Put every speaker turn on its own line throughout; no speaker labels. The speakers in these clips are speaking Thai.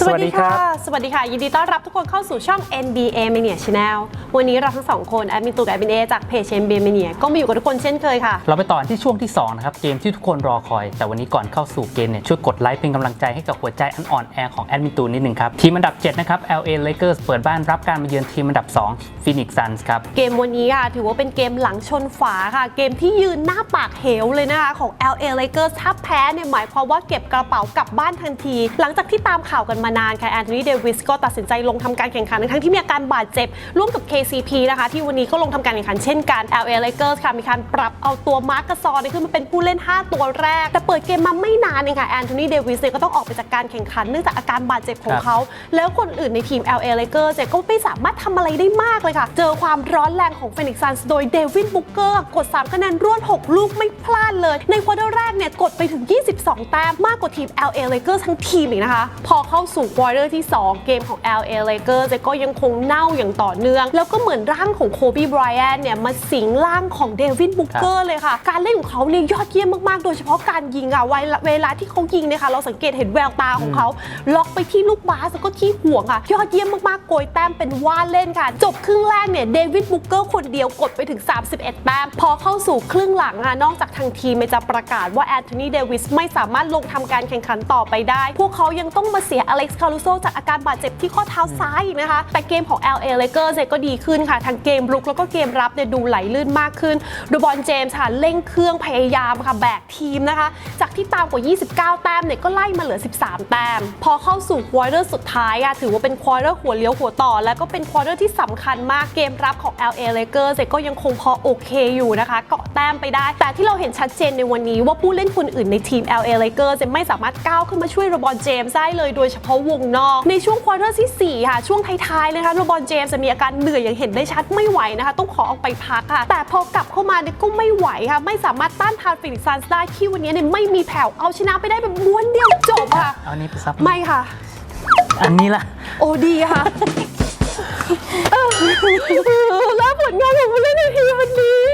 สวัสดีค่ะ สวัสดีค่ะ ยินดีต้อนรับทุกคนเข้าสู่ช่อง NBA Mania Channel วันนี้เราทั้งสองคนแอดมินตูกับแอดมินเอจากเพจ NBA Mania ก็มาอยู่กับทุกคนเช่นเคยค่ะ
เราไปต่อที่ช่วงที่ 2 นะครับ เกมที่ทุกคนรอคอย แต่วันนี้ก่อนเข้าสู่เกมเนี่ยช่วยกดไลค์เป็นกำลังใจให้กับหัวใจอันอ่อนแอของแอดมินตูนนิดหนึ่งครับ ทีมอันดับ 7 นะครับ LA Lakers เปิดบ้านรับการมาเยือนทีมอันดับ 2 Phoenix Suns ครับ
เกมวันนี้ค่ะถือว่าเป็นเกมหลังชนฝาค่ะ เกมที่ยืนหน้าปากเหวเลยนะคะของ LA Lakers ถ้าแพ้เนี่ยหมายความว่าเก็บกระเป๋ากลับบ้านทันที หลังจากที่ตามข่าวกันมานานค่ะแอนโทนีเดวิสก็ตัดสินใจลงทำการแข่งขันทั้งที่มีอาการบาดเจ็บ ร่วมกับ KCP นะคะ ที่วันนี้ก็ลงทำการแข่งขันเช่นกัน LA Lakers ค่ะ มีการปรับเอาตัวมาร์กกซอร์ขึ้นมาเป็นผู้เล่น 5 ตัวแรก แต่เปิดเกมมาไม่นานเองค่ะแอนโทนีเดวิสเนี่ยก็ต้องออกไปจากการแข่งขันเนื่องจากอาการบาดเจ็บของเขา แล้วคนอื่นในทีม LA Lakers เนี่ยก็ไม่สามารถทำอะไรได้มากเลยค่ะ เจอความร้อนแรงของ Phoenix Suns โดยเดวิดบุกเกอร์กด 3 คะแนนรวด 6 ลูกไม่พลาดเลย ในควอเตอร์แรกเนี่ยกดไปถึง 22 แต้มมากกว่าทีม LA Lakers ทั้งทีมอีกนะคะ พอเข้าสูควอเตอร์ที่ 2 เกมของ LA Lakers เนี่ยก็ยังคงเน่าอย่างต่อเนื่อง แล้วก็เหมือนร่างของโคบีไบรอันเนี่ยมาสิงร่างของเดวิดบุกเกอร์เลยค่ะ การเล่นของเขาเนี่ยยอดเยี่ยมมาก ๆ โดยเฉพาะการยิงอะเวลาเวลาที่เขายิงเนี่ยค่ะเราสังเกตเห็นแววตาของเขา ล็อกไปที่ลูกบาสแล้วก็ที่ห่วงค่ะ ยอดเยี่ยมมาก ๆ โกยแต้มเป็นว่าเล่นค่ะ จบครึ่งแรกเนี่ยเดวิดบุกเกอร์คนเดียวกดไปถึง 31 แต้ม พอเข้าสู่ครึ่งหลังค่ะนอกจากทางทีมจะประกาศว่าแอนโทนีเดวิสไม่สามารถลงทำการแข่งขันต่อไปได้ พวกเขายังต้องมาเสียอเล็กซ์คารุโซจากอาการบาดเจ็บที่ข้อเท้าซ้ายนะคะ แต่เกมของ LA Lakers เนี่ยก็ดีขึ้นค่ะ ทั้งเกมรุกแล้วก็เกมรับเนี่ยดูไหลลื่นมากขึ้นดูบอลเจมส์ค่ะเร่งเครื่องพยายามค่ะแบกทีมนะคะ จากที่ตามกว่า 29 แต้มเนี่ยก็ไล่มาเหลือ 13 แต้ม พอเข้าสู่ควอเตอร์สุดท้ายอะถือว่าเป็นควอเตอร์หัวเลี้ยวหัวต่อ แล้วก็เป็นควอเตอร์ที่สำคัญมากเกมรับของ LA Lakers เซ่ก็ยังคงพอโอเคอยู่นะคะ เกาะแต้มไปได้ แต่ที่เราเห็นชัดเจนในวันนี้ว่าผู้เล่นคนอื่นในทีม LA Lakers เซ่ไม่สามารถก้าวขึ้นมาช่วยรบอนเจมส์ได้เลยโดยเฉพาะวงนอก ในช่วงควอเตอร์ที่4ค่ะช่วงท้ายๆนะคะโรบอนเจมส์จะมีอาการเหนื่อยอย่างเห็นได้ชัดไม่ไหวนะคะ ต้องขอออกไปพักค่ะ แต่พอกลับเข้ามาเนี่ยก็ไม่ไหวค่ะ ไม่สามารถต้านทานฟินิกซันส์ได้ที่วันนี้เนี่ยไม่มีแผ่วเอาชนะไปได้แบบม้วนเดียวจบค่ะ
เอาอันนี้ไปซับ
ไม่ค่ะ
อันนี้ละ
โอ้ดีค่ะเออแล้วผลงานของผู้เล่นในทีมวันนี้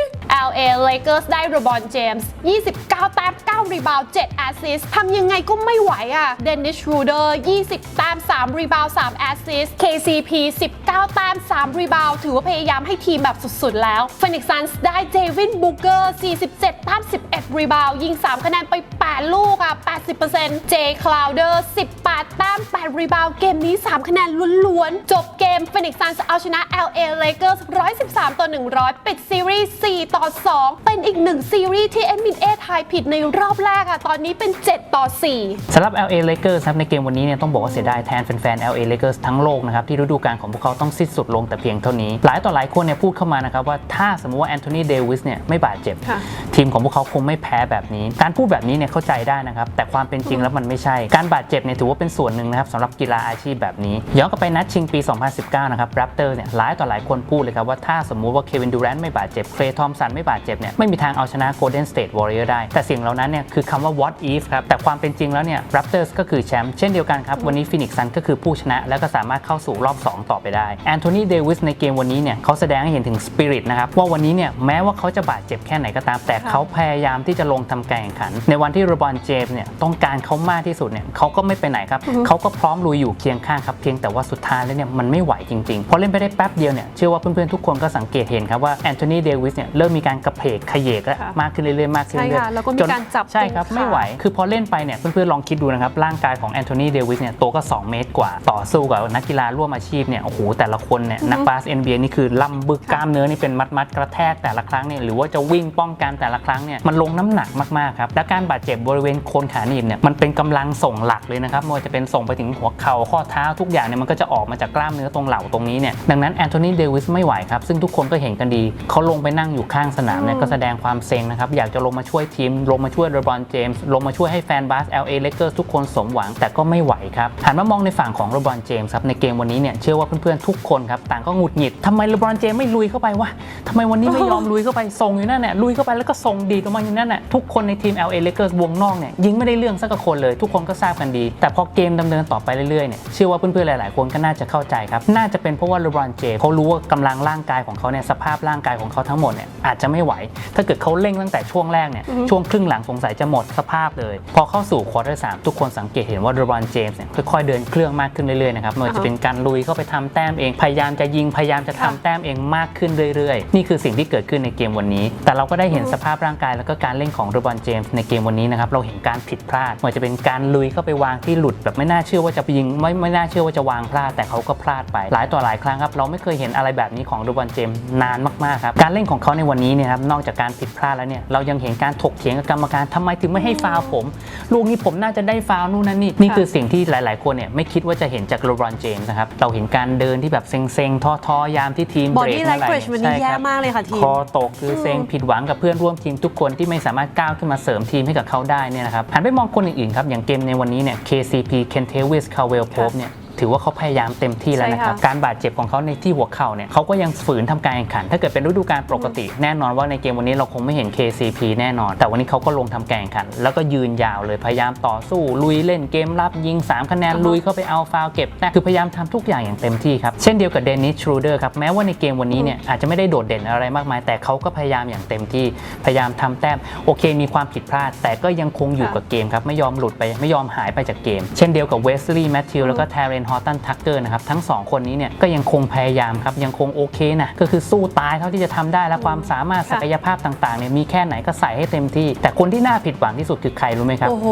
LA Lakers ได้รบอนเจมส์29 แต้ม 9 รีบาว 7 แอสซิสทำยังไงก็ไม่ไหวอะเดนนิชรูเดอร์20 แต้ม 3 รีบาว 3 แอสซิส KCP 19 แต้ม 3 รีบาว ถือว่าพยายามให้ทีมแบบสุดๆ แล้ว Phoenix Suns ได้เดวินบูเกอร์47 แต้ม 11 รีบาว ยิง 3 คะแนนไป 8 ลูกอะ 80% J Clouder 18 แต้ม 8 รีบาว เกมนี้ 3 คะแนนล้วนๆ จบเกม Phoenix Suns เอาชนะ LA Lakers 113 ต่อ 100 ปิดซีรีส์ 4 ต่อ2 เป็นอีกหนึ่งซีรีส์ที่เอ็มมินเอทายผิดในรอบแรกอะตอนนี้เป็น 7 ต่อ 4
สำหรับ LA Lakers ครับในเกมวันนี้เนี่ยต้องบอกว่าเสียดายแทนแฟนๆ LA Lakers ทั้งโลกนะครับที่ฤดูกาลของพวกเขาต้องสิ้นสุดลงแต่เพียงเท่านี้ หลายต่อหลายคนเนี่ยพูดเข้ามานะครับว่าถ้าสมมติว่าแอนโทนีเดวิสเนี่ยไม่บาดเจ็บ
ค่ะ
ทีมของพวกเขาคงไม่แพ้แบบนี้ การพูดแบบนี้เนี่ยเข้าใจได้นะครับแต่ความเป็นจริงแล้วมันไม่ใช่ การบาดเจ็บเนี่ยถือว่าเป็นส่วนหนึ่งนะครับสำหรับกีฬาอาชีพแบบนี้ย้อนกลับไปนัดชิงปี 2019 นะครับแรปเตอร์เนี่ยหลายต่อหลายคนพูดเลยครับว่าถ้าสมมุติว่าเควินดูแรนต์ไม่บาดเจ็บเคลย์ทอมสันไม่บาดเจ็บเนี่ยไม่มีทางเอาชนะ Golden State Warrior ได้ แต่สิ่งเหล่านั้นเนี่ยคือคำว่า what if ครับ แต่ความเป็นจริงแล้วเนี่ย Raptors ก็คือแชมป์เช่นเดียวกันครับ วันนี้ Phoenix Suns ก็คือผู้ชนะ แล้วก็สามารถเข้าสู่รอบ 2 ต่อไปได้แอนโทนีเดวิสในเกมวันนี้เนี่ยเขาแสดงให้เห็นถึงสปิริตนะครับว่าวันนี้เนี่ยแม้ว่าเขาจะบาดเจ็บแค่ไหนก็ตาม แต่เขาพยายามที่จะลงทำการแข่งขัน ในวันที่โรบอนเจมส์เนี่ยต้องการเขามากที่สุดเนี่ยเขาก็ไม่ไปไหนครับเขาก็พร้อมลุยอยู่เคียงข้างครับเพียงแต่ว่าสุดท้ายแล้วเนี่ยมันไม่ไหวจริงๆพอเล่นไปได้แป๊บเดียวเนี่ยเชื่อว่าเพื่อนๆทุกคนก็สังเกตเห็นครับว่าแอนโทนีเดวิสเนี่ยเริ่มมีการกระเพกขยเยกและ
ค่ะ
มากขึ้นเรื่อยๆมากขึ้น
ใช่
เรื่อย
ค่ะ
ๆ
แล้วก็มี
จน
การจับ
ใช่ครับ
ตรงขา
ไม่ไหว คือพอเล่นไปเนี่ยเพื่อนๆลองคิดดูนะครับร่างกายของแอนโทนีเดวิสเนี่ยตัวก็ 2 เมตรกว่าต่อสู้กับนักกีฬาร่วมอาชีพเนี่ยโอ้โหแต่ละคนเนี่ยนักบาส NBA นี่คือล่ำบึกกล้ามเนื้อนี่เป็นมัดๆกระแทกแต่ละครั้งเนี่ยหรือว่าจะวิ่งป้องกันแต่ละครั้งเนี่ยมันลงน้ำหนักมากๆครับและการบาดเจ็บบริเวณโคนขาหนีบเนี่ยมันเป็นกำลังส่งหลักเลยนะครับไม่ว่าจะเป็นส่งไปถึงหัวเข่าข้อเท้าทุกอย่างเนี่ยมันก็จะออกมาจากกล้ามเนื้อตรงเหล่าตรงนี้เนี่ยดังนั้นแอนโทนีเดวิสไม่ไหวครับซึ่งทุกคนก็เห็นกันดีเขาลงไปนั่งอยู่ข้างสนามเนี่ย
อืม
ก็แสดงความเซ็งนะครับ อยากจะลงมาช่วยทีม ลงมาช่วยเลบรอนเจมส์ลงมาช่วยให้แฟนบาส LA Lakers ทุกคนสมหวังแต่ก็ไม่ไหวครับหันมามองในฝั่งของเลบรอนเจมส์ครับในเกมวันนี้เนี่ยเชื่อว่าเพื่อนๆทุกคนครับต่างก็หงุดหงิดทำไมเลบรอนเจมส์ไม่ลุยเข้าไปวะทำไมวันนี้ไม่ยอมลุยเข้าไปส่งอยู่นั่นแหละลุยเข้าไปแล้วก็ส่งดีดออกมาอยู่นั่นแหละทุกคนในทีม LA Lakers วงนอกเนี่ยยิงไม่ได้เรื่องสักคนเลย ทุกคนก็ทราบกันดี แต่พอเกมดำเนินต่อไปเรื่อยๆเนี่ยเชื่อว่าเพื่อนๆหลายๆคนก็น่าจะเข้าใจครับน่าจะเป็นเพราะว่าเลบรอนเจมส์เขารู้ว่ากำลังร่างกายของเขาเนี่ยสภาพร่างกายของเขาทั้งหมดเนี่ยอาจจะไม่ไหว ถ้าเกิดเขาเร่งตั้งแต่ช่วงแรกเนี่ยช่วงครึ่งหลังสงสัยจะหมดสภาพเลย พอเข้าสู่ควอเตอร์สามทุกคนสังเกตเห็นว่าเลบรอนเจมส์เนี่ยค่อยๆเดินเครื่องมากขึ้นเรื่อยๆนะครับไม่ว่าจะเป็นการลุยเข้าไปทำแต้มเองพยายามจะยิงพยายามจะทำ
ค่ะ
แต้มเองมากขึ้นเรื่อยๆ นี่คือสิ่งที่เกิดขึ้นในเกมวันนี้ แต่เราก็ได้เห็นสภาพร่างกายแล้วก็การเล่นของเลบรอนเจมส์ในเกมวันนี้นะครับเราเห็นการผิดพลาดไม่ว่าจะเป็นการลุยเข้าไปวางที่หลุดแบบไม่น่าเชื่อว่าจะไปยิงไม่ไม่น่าเชื่อว่าจะวางพลาดแต่เขาก็พลาดไป หลายต่อหลายครั้งครับเราไม่เคยเห็นอะไรแบบนี้ของเลบรอนเจมส์นานมากๆครับการเล่นของเขาในวันนี้เนี่ยครับนอกจากการผิดพลาดแล้วเนี่ยเรายังเห็นการถกเถียงกับกรรมการทำไมถึงไม่ให้ฟาวล์ผม ลูกนี้ผมน่าจะได้ฟาวล์นู่นนั่นนี่นี่คือสิ่งที่หลาย ๆ คนเนี่ยไม่คิดว่าจะเห็นจากเลบรอนเจมส์นะครับเราเห็นการเดินที่แบบเซ็งๆท้อๆยามที่ทีม
บอ
เบร
ดี้
ก
ไล
เมื่อไหร่
ฟ์เกรชวันนี้
ใช่
แย่
ครับ
มากเลยค่ะทีม
คอตกคือเซ็งผิดหวังกับเพื่อนร่วมทีมทุกคนที่ไม่สามารถก้าวขึ้นมาเสริมทีมให้กับเขาได้เนี่ยนะครับหันไปมองคนอื่นๆครับอย่างเกมในวันนี้เนี่ย KCP Kentavious Caldwell Pope เนี่ย ถือว่าเขาพยายามเต็มที่แล้วนะครับ
ใช่ค่ะ
การบาดเจ็บของเขาในที่หัวเข่าเนี่ยเขาก็ยังฝืนทำการแข่งขัน ถ้าเกิดเป็นฤดูกาลปกติ แน่นอนว่าในเกมวันนี้เราคงไม่เห็น KCP แน่นอน แต่วันนี้เขาก็ลงทำการแข่งขัน แล้วก็ยืนยาวเลยพยายามต่อสู้ลุยเล่นเกมรับยิง 3 คะแนน
อ่าฮะ
ลุยเข้าไปเอาฟาวล์เก็บแต้มคือพยายามทำทุกอย่างอย่างเต็มที่ครับเช่นเดียวกับเดนิสทรูเดอร์ครับแม้ว่าในเกมวันนี้เนี่ยอาจจะไม่ได้โดดเด่นอะไรมากมาย แต่เขาก็พยายามอย่างเต็มที่พยายามทำแต้มโอเค มีความผิดพลาด แต่ก็ยังคงอยู่
ค่ะ
กับเกมครับไม่ยอมหลุดไปไม่ยอมหายไปจากเกม เช่นเดียวกับเวสลีย์แมทธิวแล้วก็แทเรนฮอตตันทักเกอร์นะครับทั้งสองคนนี้เนี่ยก็ยังคงพยายามครับยังคงโอเคนะก็คือสู้ตายเท่าที่จะทำได้และความสามารถ
ค่ะ
ศักยภาพต่างๆเนี่ยมีแค่ไหนก็ใส่ให้เต็มที่ แต่คนที่น่าผิดหวังที่สุดคือใครรู้ไหมครับ
โอ้โห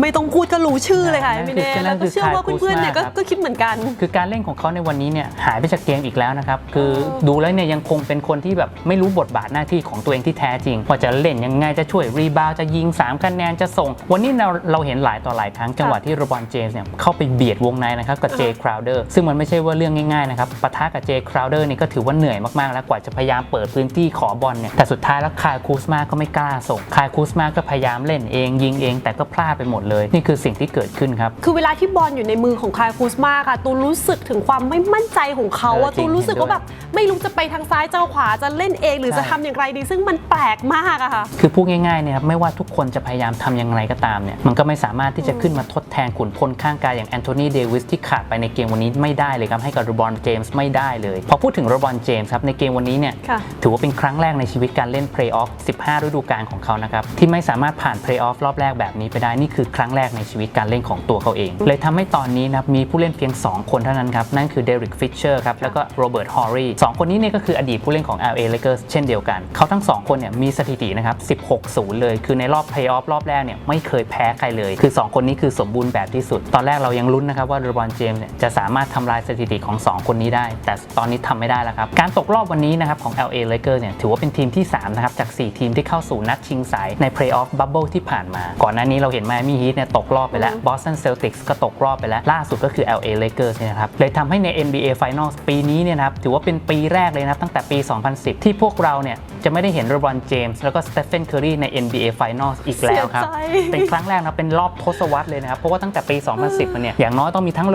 ไม่ต้องพูดก็รู้ชื่อเลยค่ะ
นั่น
ไม่
คือ
แน่
นั่
แล้ว
นคื
ก็
อ
เชื่อว่า
คาย
เพื่อนๆเนี่ยก็
คูสมาครับ
ก็คิดเหมือนกัน
คือการเล่นของเขาในวันนี้เนี่ยหายไปจากเกมอีกแล้วนะครับคือ
เออ
ดูแล้วเนี่ยยังคงเป็นคนที่แบบไม่รู้บทบาทหน้าที่ของตัวเองที่แท้จริงว่าจะเล่นยังไงจะช่วยรีบาวด์จะยิง3คะแนนจะส่ง วันนี้เราเราเห็นหลายต่อหลายครั้งจังหวะที่โรบอนเจมส์เนี่ยเข้าไปเบียดวงในนะครับกับเจคราวเดอร์ซึ่งมันไม่ใช่ว่าเรื่องง่ายๆนะครับปะทะกับเจคราวเดอร์นี่ก็ถือว่าเหนื่อยมากๆ แล้วกว่าจะพยายามเปิดพื้นที่ขอบอลเนี่ยแต่สุดท้ายแล้วคายคูสมาก็ไม่กล้าส่งคายคูสมาก็พยายามเล่นเองยิงเอง แต่ก็พลาดไปหมดเลย นี่คือสิ่งที่เกิดขึ้นครับ
คือเวลาที่บอลอยู่ในมือของคายคูสมาค่ะตูนรู้สึกถึงความไม่มั่นใจของเขาอะ
เออจริง
ตูนรู้สึกว่า
เห็นด้วย
แบบไม่รู้จะไปทางซ้ายจะขวาจะเล่นเองหรือ
ใช่
จะทำอย่างไรดี ซึ่งมันแปลกมากอะค่ะ
คือพูดง่ายๆเนี่ยครับไม่ว่าทุกคนจะพยายามทำอย่างไรก็ตามเนี่ยมันก็ไม่สามารถที่จะขึ้นมาทดแทนขุนพลข้างกายอย่างแอนโทนีเดวิสที่ขาดไปในเกมวันนี้ไม่ได้เลยครับให้กับโรบอนเจมส์ไม่ได้เลย พอพูดถึงโรบอนเจมส์ครับในเกมวันนี้เนี่ย
ค่ะ
ถือว่าเป็นครั้งแรกในชีวิตการเล่นเพลย์ออฟ15 ฤดูกาลของเขานะครับที่ไม่สามารถผ่านเพลย์ออฟรอบแรกแบบนี้ไปได้นี่คือครั้งแรกในชีวิตการเล่นของตัวเขาเอง เลยทำให้ตอนนี้นะครับมีผู้เล่นเพียง 2 คนเท่านั้นครับนั่นคือเดริกฟิชเชอร์ครับแล้วก็โรเบิร์ตฮอร์รีสองคนนี้เนี่ยก็คืออดีตผู้เล่นของ LA Lakers เช่นเดียวกัน เขาทั้ง 2 คนเนี่ยมีสถิตินะครับ16-0 เลย คือในรอบเพลย์ออฟรอบแรกเนี่ยไม่เคยแพ้ใครเลย คือ 2 คนนี้คือสมบูรณ์แบบที่สุด ตอนแรกเรายังลุ้นนะครับว่าเลบรอนเจมส์เนี่ยจะสามารถทำลายสถิติของ 2 คนนี้ได้ แต่ตอนนี้ทำไม่ได้แล้วครับ การตกรอบวันนี้นะครับของ LA Lakers เนี่ยถือว่าเป็นทีมที่ 3 นะครับ จาก 4 ทีมที่เข้าสู่นัดชิงสายในเพลย์ออฟบับเบิลที่ผ่านมา ก่อนหน้านี้เราเห็น Miami Heat เนี่ยตกรอบไปแล้ว Boston Celtics ก็ตกรอบไปแล้ว ล่าสุดก็คือ LA Lakers เนี่ยนะครับเลยทำให้ใน NBA Finals ปีนี้เนี่ยนะครับถือว่าเป็นปีแรกเลยนะครับตั้งแต่ปี 2010 ที่พวกเราเนี่ยจะไม่ได้เห็นโรบรอนเจมส์แล้วก็สเตฟ n นเคอรีใน NBA Finals อีกแล้วครับ
เสียใจ
เป็นครั้งแรกนะเป็นรอบทศวรรษเลยนะครับเพราะว่าตั้งแต่ปี 2010มาเนี่ยอย่างน้อยต้องมีทั้ง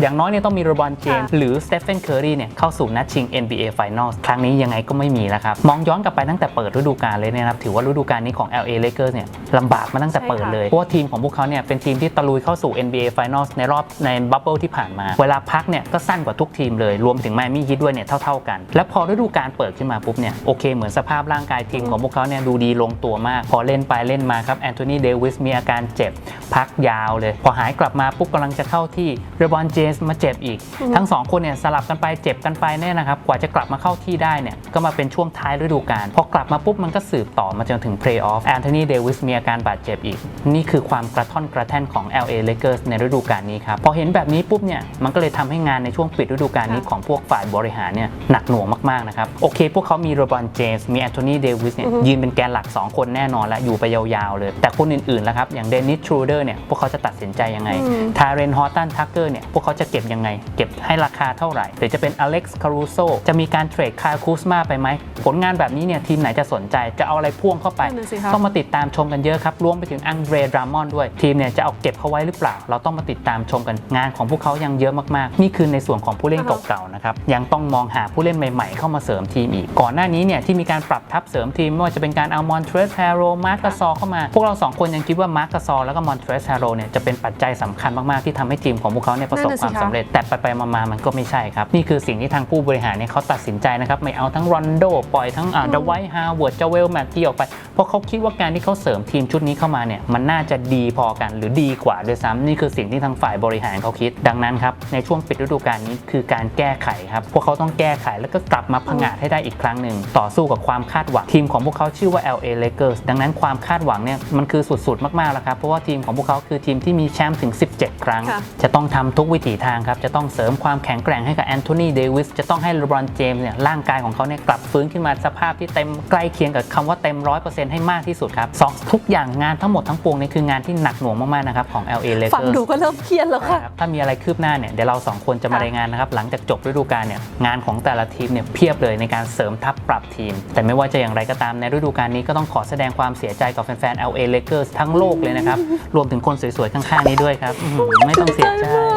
อย่างน้อยเนี่ยต้องมีโรบรอนเจมส์
ค่ะ
หรือสเตฟ n นเคอรีเนี่ยเข้าสู่นัดชิง NBA Finals ครั้งนี้ยังไงก็ไม่มีแล้วครับ มองย้อนกลับไปตั้งแต่เปิดฤดูกาลเลยเนี่ยนะครับถือว่าฤดูกาลนี้ของ LA Lakers เนี่ยลำบากมาตั้งแต่เปิดเลยเพราะว่าทีมของพวกเขาเนี่ยเป็นทีมที่ตะลุยเข้าสู่ NBA Finals ในรอบในบับเบิลที่ผ่านมา เวลาพักเนี่ยก็สั้นกว่าทุกทีมเลย รวมถึงไมอามี่ฮิตด้วยเนี่ยเท่าๆกัน แล้วพอฤดูกาลเปิดขึ้นมาปุ๊บเนี่ยโอเคเหมือนสภาพร่างกายทีมของพวกเขาเนี่ยดูดีลงตัวมาก พอเล่นไปเล่นมาครับแอนโทนีเดวิสมีอาการเจ็บพักยาวเลย พอหายกลับมาปุ๊บกำลังจะเข้าที่เรบอนเจมส์มาเจ็บอีก ทั้งสองคนเนี่ยสลับกันไปเจ็บกันไปเนี่ยนะครับ กว่าจะกลับมาเข้าที่ได้เนี่ยก็มาเป็นช่วงท้ายฤดูกาลพอกลับมาปุ๊บมันก็สืบต่อมาจนถึงเพลย์ออฟแอนโทนีเดวิสมีอาการบาดเจ็บอีก นี่คือความกระท่อนกระแท่นของ LA Lakers ในฤดูกาลนี้ครับพอเห็นแบบนี้ปุ๊บเนี่ยมันก็เลยทำให้งานในช่วงปิดฤดูกาลนี้ของพวกฝ่ายบริหารเนี่ยหนักหน่วงมากๆนะครับโอเค พวกเขามีโรบอนเจมส์มีแอนโทนีเดวิสเนี่ยยืนเป็นแกนหลัก 2 คนแน่นอนและอยู่ไปยาวๆเลย แต่คนอื่นๆล่ะครับอย่างเดนิสทรูเดอร์เนี่ยพวกเขาจะตัดสินใจยังไง
อืม
ทาเรนฮอตตันทักเกอร์เนี่ยเนี่ยพวกเขาจะเก็บยังไง เก็บให้ราคาเท่าไหร่หรือจะเป็นอเล็กซ์คารูโซจะมีการเทรดคาร์คูสมาไปไหม ผลงานแบบนี้เนี่ยทีมไหนจะสนใจจะเอาอะไรพ่วงเข้าไป
นั่นน่ะสิคะ
ต้องมาติดตามชมกันเยอะครับรวมไปถึงอังเดรดรามอนด้วย ทีมเนี่ยจะเอาเก็บเขาไว้หรือเปล่า เราต้องมาติดตามชมกันงานของพวกเขายังเยอะมากๆ นี่คือในส่วนของผู้เล่นเก่าๆนะครับยังต้องมองหาผู้เล่นใหม่ๆ เข้ามาเสริมทีมอีก ก่อนหน้านี้เนี่ยที่มีการปรับทัพเสริมทีมไม่ว่าจะเป็นการเอามอนเทรสแฮโรมาร์กซอเข้ามา พวกเราสองคนยังคิดว่ามาร์กซอแล้วก็มอนเทรสแฮโรเนี่ยจะเป็นปัจจัยสำคัญมากๆที่ทำให้ทีมของพวกเขาเนี่ยประสบ
นั่น
ความ
น่ะสิคะ
สำเร็จ แต่ไปๆมาๆมันก็ไม่ใช่ครับ นี่คือสิ่งที่ทางผู้บริหารเนี่ยเขาตัดสินใจนะครับ ไม่เอาทั้งรอนโดปล่อยทั้งอ่าเดไวท์ฮาวเวิร์ดเจเวลแมตตี้ออกไป เพราะเขาคิดว่าการที่เขาเสริมทีมชุดนี้เข้ามาเนี่ยมันน่าจะดีพอกันหรือดีกว่าด้วยซ้ำนี่คือสิ่งที่ทางฝ่ายบริหารเขาคิด ดังนั้นครับในช่วงปิดฤดูกาลนี้คือการแก้ไขครับพวกเขาต้องแก้ไขแล้วก็กลับมาผงาดให้ได้อีกครั้งหนึ่งต่อสู้กับความคาดหวังทีมของพวกเขาชื่อว่า LA Lakers ดังนั้นความคาดหวังเนี่ยมันคือสุดๆมากๆแล้วครับเพราะว่าทีมของพวกเขาคือทีมที่มีแชมป์ถึง 17 ครั้ง
ค่ะ
จะต้องทำทุกวิถีทางครับ จะต้องเสริมความแข็งแกร่งให้กับแอนโทนีเดวิสจะต้องให้เลบรอนเจมส์เนี่ยร่างกายของเขาเนี่ยกลับฟื้นขึ้นมาสภาพที่เต็มใกล้เคียงกับคำว่าเต็ม100%ให้มากที่สุดครับสองทุกอย่างงานทั้งหมดทั้งปวงเนี่ยคืองานที่หนักหน่วงมากๆนะครับของ LA
ฟัง
Lakers
ดูก็เริ่มเครียดแล้วค่ะ
ครับถ้ามีอะไรคืบหน้าเนี่ยเดี๋ยวเราสองคนจะมา
ค่ะ
รายงานนะครับหลังจากจบฤดูกาลเนี่ยงานของแต่ละทีมเนี่ยเพียบเลยในการเสริมทัพปรับทีม แต่ไม่ว่าจะอย่างไรก็ตามในฤดูกาลนี้ก็ต้องขอแสดงความเสียใจกับแฟนๆ LA Lakers ทั้งโลกเลยนะครับรวมถึงคนสวยๆข้างๆนี้ด้วยครับอื้อหือไม่ต้องเสียใจเ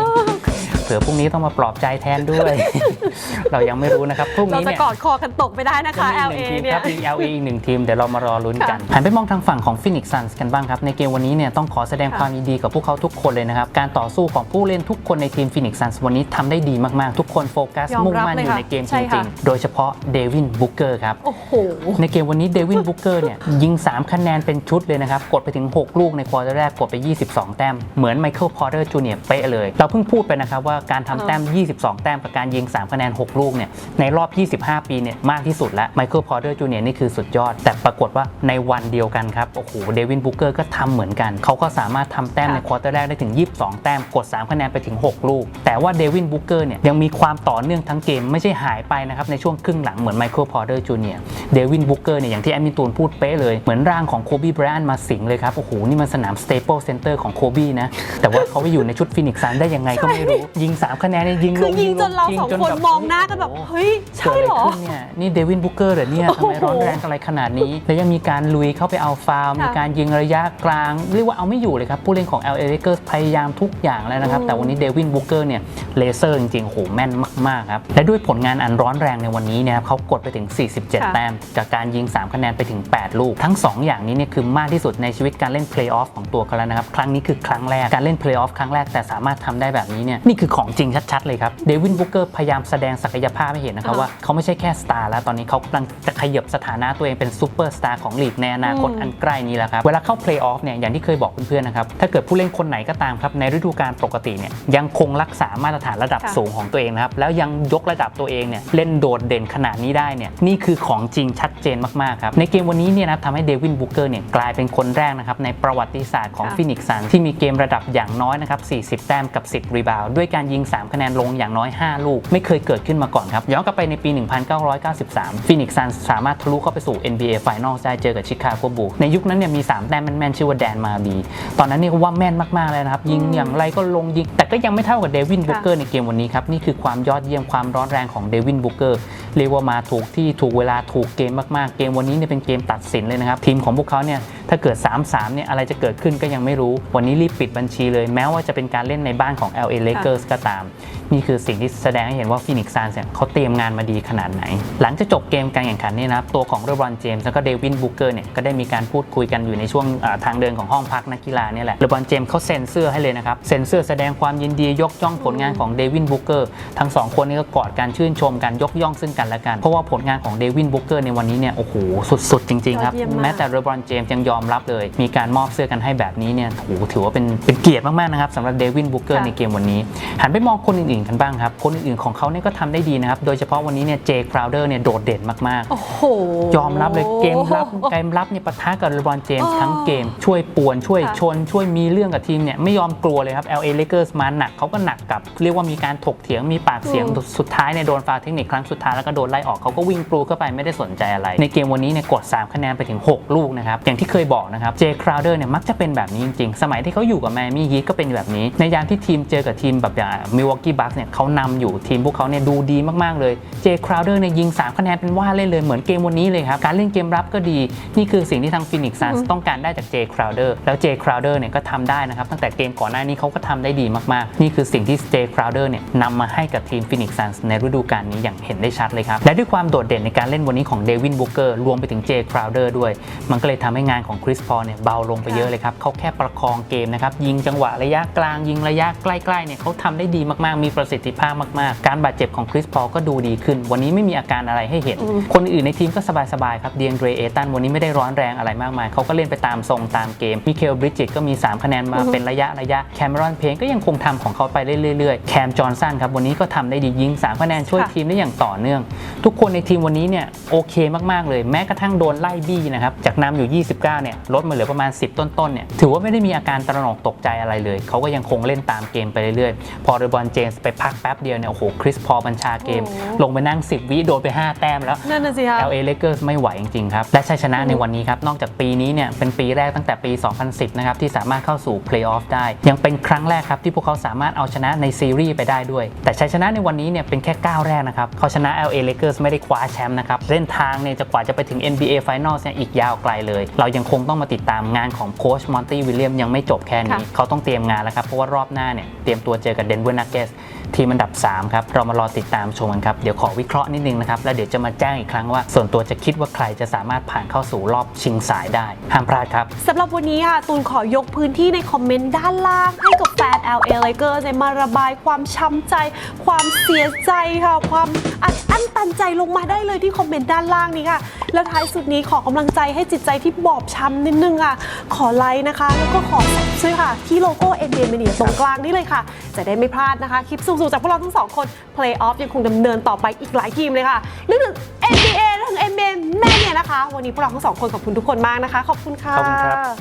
ผื่อพรุ่งนี้ต้องมาปลอบใจแทนด้วย เรายังไม่รู้นะครับพรุ่ง
เรา
นี้
จะ
เนี่ย
กอดคอกันตกไปได้นะคะ LA
มีอีกหนึ่งทีม
เนี่
ค
ย
รับมี LA อีกหนึ่งทีม เดี๋ยวเรามารอลุ้นกัน หันไปมองทางฝั่งของ Phoenix Suns กันบ้างครับ ในเกมวันนี้เนี่ยต้องขอแสดง
ค
วามยินดีกับพวกเขาทุกคนเลยนะครับ การต่อสู้ของผู้เล่นทุกคนในทีม Phoenix Suns วันนี้ทำได้ดีมาก ๆ ทุกคนโฟกัส
ยอม
มุ่งมั่น
เลย
อยู่
ค่ะ
ในเกมจ
ใช่
ริ
ค่ะ
ง ๆ โดยเฉพาะเดวินบุกเกอร์ครับ
โอ้โห
ในเกมวันนี้เดวินบุกเกอร์เนี่ยยิง 3 คะแนนเป็นชุดเลยนะครับ กดไปถึง 6 ลูกในควอเตอร์แรกกดไป 22 แต้ม เหมือนไมเคิลพอร์เตอร์จูเนียร์เป๊ะเลย เราเพิ่งพูดไปนะครับว่าการทำแต้ม 22 แต้มกับการยิง 3 คะแนน 6 ลูกเนี่ยในรอบ 25 ปีเนี่ยมากที่สุดแล้วไมเคิลพอร์เตอร์จูเนียร์นี่คือสุดยอด แต่ปรากฏว่าในวันเดียวกันครับโอ้โหเดวินบุกเกอร์ก็ทำเหมือนกัน เขาก็สามารถทำแต้ม
ค่ะ
ในควอเตอร์แรกได้ถึง 22 แต้มกด 3 คะแนนไปถึง 6 ลูก แต่ว่าเดวินบุกเกอร์เนี่ยยังมีความต่อเนื่องทั้งเกมไม่ใช่หายไปนะครับในช่วงครึ่งหลังเหมือนไมเคิลพอร์เตอร์จูเนียร์เดวินบุกเกอร์เนี่ยอย่างที่แอดมินตูนพูดเป๊ะเลยเหมือนร่างของโคบีไบรอันมาสิงเลยครับโอ้โหนี่มันสนามสเตเปิลเซ็นเตอร์ของโคบีนะแต่ว่าเขาไปอยู่ในชุดฟินิกซ์ซันได้ยังไงก็ไม่รู้ยิง3 คะแนนเนี่ยยิงล
คืองยิงจนเรา
ยิ
สอง
จ
คน
แบบ
มองหน้ากันแบบ
โอ้โเฮ้
ย
เกิ
ใช่
ดอะไร
เหรอ
ขึ้นเนี่ยนี่เดวินบุกเกอร์เหรอเนี่ยทำไมร้อนแรงอะไรขนาดนี้ แล้วยังมีการลุยเข้าไปเอาฟาวล์
ค่ะ
มีการยิงระยะกลาง เรียกว่าเอาไม่อยู่เลยครับ ผู้เล่นของ LA Lakers พยายามทุกอย่างแล้วนะครับ
อืม
แต่วันนี้เดวินบุกเกอร์เนี่ยเลเซอร์จริงๆโหแม่นมากๆครับ และด้วยผลงานอันร้อนแรงในวันนี้เนี่ยครับเขากดไปถึง 47 แต้มจากการยิง 3 คะแนนไปถึง 8 ลูก ทั้ง 2 อย่างนี้เนี่ยคือมากที่สุดในชีวิตการเล่นเพลย์ออฟของตัวเขาแล้วนะครับครั้งนี้คือครั้งแรกการเล่นเพลย์ออฟครั้งแรกแต่สามารถทำได้แบบนี้เนี่ยนี่คือของจริงชัดๆ เลยครับเดวินบุกเกอร์พยายามแสดงศักยภาพให้เห็นนะครับ
อ่า
ว่าเขาไม่ใช่แค่สตาร์แล้วตอนนี้เขากำลังจะขยับสถานะตัวเองเป็นซูเปอร์สตาร์ของลีกในอนาคต
อืม
อันใกล้นี้แล้วครับเวลาเข้าเพลย์ออฟเนี่ยอย่างที่เคยบอกเพื่อนๆนะครับถ้าเกิดผู้เล่นคนไหนก็ตามครับในฤดูกาลปกติเนี่ยยังคงรักษามาตรฐานระดับ
ค่ะ
สูงของตัวเองนะครับแล้วยังยกระดับตัวเองเนี่ยเล่นโดดเด่นขนาดนี้ได้เนี่ยนี่คือของจริงชัดเจนมากๆครับในเกมวันนี้เนี่ยนะครับทำให้เดวินบุกเกอร์เนี่ยกลายเป็นคนแรกนะครับในประวัติศาสตร์ของ
ค่ะ
ฟินิกซ์ซันที่มีเกมระดับอย่างน้อยนะครับ40 แต้มกับ 10 รีบาวด์ด้วยการยิง 3 คะแนนลงอย่างน้อย 5 ลูก ไม่เคยเกิดขึ้นมาก่อนครับ ย้อนกลับไปในปี 1993ฟินิกซ์ซันสามารถทะลุเข้าไปสู่ NBA Finals ได้เจอกับชิคาโกบูในยุคนั้นเนี่ยมี 3 แต้มแม่นๆชื่อว่าแดนมาบี ตอนนั้นเนี่ยก็ว่าแม่นมากๆเลยนะครับ ยิงอย่างไรก็ลงยิง แต่ก็ยังไม่เท่ากับเดวินบุกเกอร์ในเกมวันนี้ครับนี่คือความยอดเยี่ยมความร้อนแรงของเดวินบุกเกอร์เรียกว่ามาถูกที่ถูกเวลาถูกเกมมากๆ เกมวันนี้เนี่ยเป็นเกมตัดสินเลยนะครับ ทีมของพวกเขาเนี่ยถ้าเกิด 3-3เนี่ยอะไรจะเกิดขึ้นก็ยังไม่รู้ วันนี้รีบปิดบัญชีเลย แม้ว่าจะเป็นการเล่นในบ้านของ LA Lakers ก็ตาม นี่คือสิ่งที่แสดงให้เห็นว่าฟินิกซ์ซานเนี่ยเขาเตรียมงานมาดีขนาดไหน หลังจากจบเกมการแข่งขันเนี่ยนะครับตัวของเรบรอนเจมส์แล้วก็เดวินบุกเกอร์เนี่ยก็ได้มีการพูดคุยกันอยู่ในช่วงอ่าทางเดินของห้องพักนักกีฬาเนี่ยแหละเรบรอนเจมส์เขาเซ็นเสื้อให้เลยนะครับเซ็นเสื้อแสดงความยินดียกย่องผลงานของเดวินบุกเกอร์ทั้งสองคนนี้ก็กอดกันชื่นชมกันยกย่องซึ่งกันและกัน เพราะว่าผลงานของเดวินบุกเกอร์ในวันนี้เนี่ยโอ้โหสุดๆจริงๆครับ
ยอดเยี่ยมมาก
แม้แต่เรบรอนเจมส์ยังยอมรับเลย มีการมอบเสื้อกันให้แบบนี้เนี่ยโอ้โหถือว่าเป็นเป็นเกียรติมากๆนะครับสำหรับเดวินบุกเกอร์
ค่ะ
ในเกมวันนี้ หันไปมองคนอื่นๆอื่นกันบ้างครับ คนอื่นๆของเขาเนี่ยก็ทำได้ดีนะครับ โดยเฉพาะวันนี้เนี่ยเจคราวเดอร์เนี่ยโดดเด่นมากๆ
โอ้โห
ยอมรับเลยเกมรับเกมรับเนี่ยปะทะกับเลบรอนเจมส์
อ๋อ
ทั้งเกม ช่วยป่วนช่วย
ค่ะ
ชน ช่วยมีเรื่องกับทีมเนี่ยไม่ยอมกลัวเลยครับ LA Lakers มาหนักเขาก็หนักกลับเรียกว่ามีการถกเถียงมีปากเสียง
อืม
สุดท้ายเนี่ยโดนฟาวล์เทคนิคครั้งสุดท้ายแล้วก็โดนไล่ออกเขาก็วิ่งกลูเข้าไปไม่ได้สนใจอะไร ในเกมวันนี้เนี่ยกด 3 คะแนนไปถึง 6 ลูกนะครับอย่างที่เคยบอกนะครับเจคราวเดอร์เนี่ยมักจะเป็นแบบนี้จริงๆ สมัยที่เขาอยู่กับแมมี่ยีก็เป็นแบบนี้ ในยามที่ทีมเจอกับทีมแบบอย่างมิวอกกี้บัคเนี่ยเขานำอยู่ทีมพวกเขาเนี่ยดูดีมาก ๆ เลยเจคราวเดอร์เนี่ยยิง 3 คะแนนเป็นว่าเล่นเลยเหมือนเกมวันนี้เลยครับ การเล่นเกมรับก็ดี นี่คือสิ่งที่ทางฟินิกซ์ซัน
อื
ส์
ม
ต้องการได้จากเจคราวเดอร์แล้วเจคราวเดอร์เนี่ยก็ทำได้นะครับ ตั้งแต่เกมก่อนหน้านี้เขาก็ทำได้ดีมาก ๆ นี่คือสิ่งที่เจคราวเดอร์เนี่ยนำมาให้กับทีมฟินิกซ์ซันส์ในฤดูกาลนี้อย่างเห็นได้ชัดเลยครับและด้วยความโดดเด่นในการเล่นวันนี้ของเดวินบุกเกอร์รวมไปถึงเจคราวเดอร์ด้วย มันก็เลยทำให้งานของคริสพอลเนี่ยเบาลงไปเยอะเลยครับเขาแค่ประคองเกมนะครับยิงจังหวะระยะกลางยิงระยะใกล้ๆเนี่ยเขาทำได้ดีมากๆมีประสิทธิภาพมาก ๆ การบาดเจ็บของคริสพอลก็ดูดีขึ้น วันนี้ไม่มีอาการอะไรให้เห็น
อืม
คนอื่นในทีมก็สบาย ๆ ครับเดียนเดรเอตันวันนี้ไม่ได้ร้อนแรงอะไรมากมายเขาก็เล่นไปตามทรงตามเกมมิเคลบริดจิตก็มี 3 คะแนนมา
อือฮึ
เป็นระยะระยะแคม e รอนเพนก็ยังคงทำของเขาไปเรื่อย ๆ แคมจอห์นสันครับวันนี้ก็ทำได้ดียิง3คะแนนช่วยทีมได้อย่างต่อเนื่อง ทุกคนในทีมวันนี้เนี่ยโอเคมากๆเลยแม้กระทั่งโดนไล่บี้นะครับจากนำอยู่ 29เนี่ยลดมาเหลือประมาณ 10 ต้นๆเนี่ยถือว่าไม่ได้มีอาการตระหนกตกใจอะไรเลยเขาก็ยังคงเล่นตามเกมไปเรื่อยๆ พอเรบอนเจมส์ไปพักแป๊บเดียวเนี่ยโอ้โหคริสพอลบัญชาเกม
โอ้
ลงไปนั่ง 10 วิโดนไป 5 แต้มแล้ว
นั่นน่ะสิคะ
LA Lakers ไม่ไหวจริงๆครับ และชัยชนะในวันนี้ครับ นอกจากปีนี้เนี่ยเป็นปีแรกตั้งแต่ปี 2010 นะครับ ที่สามารถเข้าสู่เพลย์ออฟได้ ยังเป็นครั้งแรกครับที่พวกเขาสามารถเอาชนะในซีรีส์ไปได้ด้วย แต่ชัยชนะในวันนี้เนี่ยเป็นแค่ก้าวแรกนะครับเขาชนะ LA Lakers ไม่ได้คว้าแชมป์นะครับเส้นทางเนี่ยจะกว่าจะไปถึง NBA Finals เนี่ยอีกยาวไกลเลย เรายังคงต้องมาติดตามงานของโค้ชมอนตี้วิลเลียมยังไม่จบแค่นี้
ค่ะ
เขาต้องเตรียมงานแล้วครับเพราะว่ารอบหน้าเนี่ยเตรียมตัวเจอกับเดนเวอร์นักเกส ทีมอันดับ 3 ครับ เรามารอติดตามชมกันครับ เดี๋ยวขอวิเคราะห์นิดนึงนะครับ แล้วเดี๋ยวจะมาแจ้งอีกครั้งว่า ส่วนตัวจะคิดว่าใครจะสามารถผ่านเข้าสู่รอบชิงสายได้ ห้ามพลาดครับ
สำหรับวันนี้ค่ะ ตูนขอยกพื้นที่ในคอมเมนต์ด้านล่าง ให้กับแฟน LA Lakers เนี่ยมาระบายความช้ำใจ ความเสียใจค่ะ ความอัดอั้นตันใจลงมาได้เลยที่คอมเมนต์ด้านล่างนี้ค่ะ แล้วท้ายสุดนี้ขอกำลังใจให้จิตใจที่บอบช้ำนิดนึงค่ะ ขอไลค์นะคะ แล้วก็ขอสับด้วยค่ะ ที่โลโก้ NBA Mania ตรงกลางนี้เลยค่ะ จะได้ไม่พลาดนะคะคลิปสูงสู่จากพวกเราทั้งสองคน Play Off ยังคงดำเนินต่อไปอีกหลายทีมเลยค่ะนึกถึง NBA และถึง NBA แม่เนี่ยนะคะ วันนี้พวกเราทั้งสองคนขอบคุณทุกคนมากนะคะ ขอบคุณค่ะ
ขอบคุณครับ